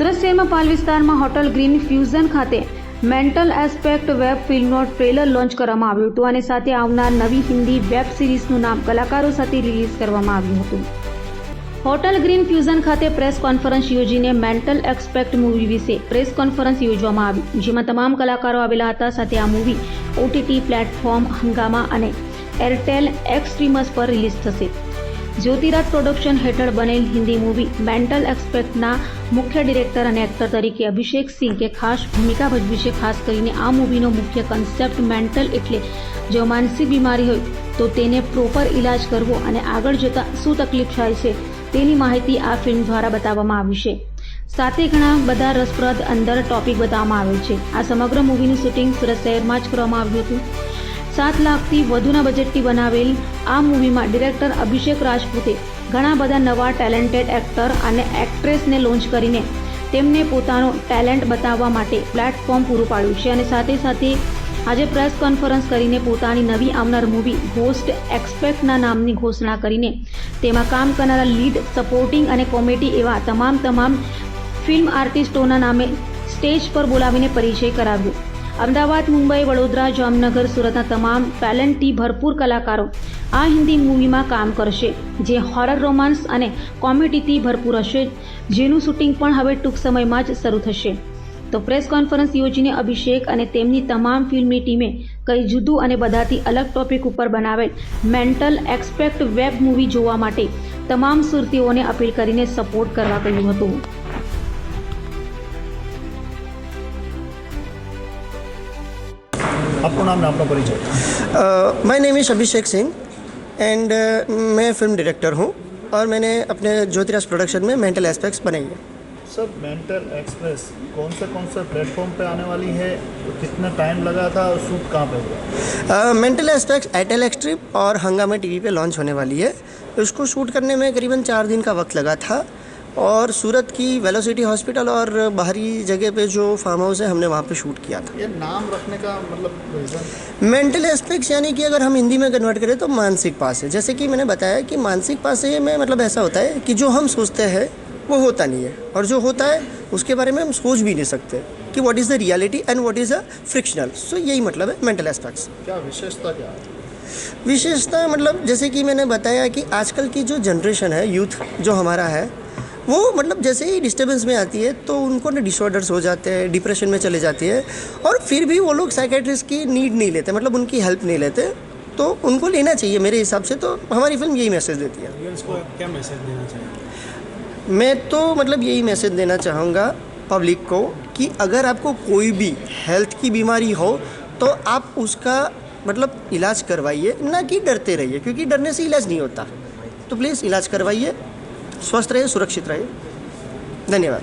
સુરત શહેરમાં પાલ વિસ્તારમાં hotel Green Fusion ખાતે મેન્ટલ એસ્પેક્ટ વેબ ફિલ્મનો ટ્રેલર લોન્ચ કરવામાં આવ્યું હતું અને સાથે આવનાર નવી હિન્દી વેબ સિરીઝનું નામ કલાકારો સાથે રિલીઝ કરવામાં આવ્યું હતું. હોટલ ગ્રીન ફ્યુઝન ખાતે પ્રેસ કોન્ફરન્સ યોજીને મેન્ટલ એક્સપેક્ટ મૂવી વિશે પ્રેસ કોન્ફરન્સ યોજવામાં આવી, જેમાં તમામ કલાકારો આવેલા હતા. સાથે આ મૂવી ઓટીટી પ્લેટફોર્મ હંગામા અને એરટેલ એક્સટ્રીમસ પર રિલીઝ થશે. જ્યોતિરાજ પ્રોડક્શન હેઠળ બનેલ હિન્દી મૂવી મેન્ટલ એક્સપેક્ટના મુખ્ય ડિરેક્ટર અને એક્ટર તરીકે અભિષેક સિંઘે ખાસ ભૂમિકા ભજવી છે ખાસ કરીને આ મૂવીનો મુખ્ય કન્સેપ્ટ મેન્ટલ એટલે જો માનસિક બીમારી હોય તો તેને પ્રોપર ઇલાજ કરવો અને આગળ જતાં શું તકલીફ થાય છે તેની માહિતી આ ફિલ્મ દ્વારા બતાવવામાં આવી છે. સાથે ઘણા બધા રસપ્રદ અંદર ટોપિક બતાવવામાં આવે છે. આ સમગ્ર મૂવીનું શૂટિંગ સુરત શહેરમાં જ કરવામાં આવ્યું હતું. સાત લાખથી વધુના બજેટથી બનાવેલ આ મૂવીમાં ડિરેક્ટર અભિષેક રાજપૂતે ઘણા બધા નવા ટેલેન્ટેડ એક્ટર અને એક્ટ્રેસને લોન્ચ કરીને તેમને પોતાનો ટેલેન્ટ બતાવવા માટે પ્લેટફોર્મ પૂરું પાડ્યું છે અને સાથે સાથે આજે પ્રેસ કોન્ફરન્સ કરીને પોતાની નવી આવનાર મૂવી હોસ્ટ એક્સપેક્ટના નામની ઘોષણા કરીને તેમાં કામ કરનારા લીડ સપોર્ટિંગ અને કોમેડી એવા તમામ તમામ ફિલ્મ આર્ટિસ્ટોના નામે સ્ટેજ પર બોલાવીને પરિચય કરાવ્યો. અમદાવાદ, મુંબઈ, વડોદરા, જામનગર સુરતના તમામ ટેલેન્ટી ભરપૂર કલાકારો આ હિન્દી મૂવીમાં કામ કરશે, જે હોરર રોમાન્સ અને કોમેડીથી ભરપૂર હશે, જેનું શૂટિંગ પણ હવે ટૂંક સમયમાં જ શરૂ થશે. તો પ્રેસ કોન્ફરન્સ યોજીને અભિષેક અને તેમની તમામ ફિલ્મની ટીમે કઈ જુદું અને બધાથી અલગ ટોપિક ઉપર બનાવેલ મેન્ટલ એક્સપેક્ટ વેબ મૂવી જોવા માટે તમામ સુરતીઓને અપીલ કરીને સપોર્ટ કરવા કહ્યું હતું. आपको नाम आपका परिचय? My name is Abhishek Singh and मैं फ़िल्म डायरेक्टर हूँ और मैंने अपने ज्योतिराज प्रोडक्शन में मेंटल एस्पेक्ट्स बनाई है। सर मेंटल एक्सप्रेस कौन से कौन से प्लेटफॉर्म पे आने वाली है? कितना टाइम लगा था और शूट कहाँ पे हुआ? मेंटल एस्पेक्ट्स एयरटेल एक्सट्रिप और हंगामा टीवी पे लॉन्च होने वाली है। उसको शूट करने में करीबन चार दिन का वक्त लगा था। और सूरत की वेलोसिटी हॉस्पिटल और बाहरी जगह पे जो फार्म हाउस है हमने वहाँ पे शूट किया था। ये नाम रखने का मतलब मेंटल एस्पेक्ट्स यानी कि अगर हम हिंदी में कन्वर्ट करें तो मानसिक पास है। जैसे कि मैंने बताया कि मानसिक पास में मतलब ऐसा होता है कि जो हम सोचते हैं वो होता नहीं है। और जो होता है उसके बारे में हम सोच भी नहीं सकते कि what is the reality and what is a fictional so यही मतलब है मेंटल एस्पेक्ट्स क्या विशेषता क्या है? विशेषता मतलब जैसे कि मैंने बताया कि आजकल की जो जनरेशन है यूथ जो हमारा है वो मतलब जैसे ही डिस्टर्बेंस में आती है तो उनको ना डिसऑर्डर्स हो जाते हैं डिप्रेशन में चले जाती है। और फिर भी वो लोग साइकेट्रिस्ट की नीड नहीं लेते मतलब उनकी हेल्प नहीं लेते। तो उनको लेना चाहिए मेरे हिसाब से तो हमारी फ़िल्म यही मैसेज देती है। क्या मैसेज देना चाहिए? मैं तो मतलब यही मैसेज देना चाहूँगा पब्लिक को कि अगर आपको कोई भी हेल्थ की बीमारी हो तो आप उसका मतलब इलाज करवाइए ना कि डरते रहिए क्योंकि डरने से इलाज नहीं होता। तो प्लीज़ इलाज करवाइए। स्वस्थ रहिए सुरक्षित रहिए धन्यवाद।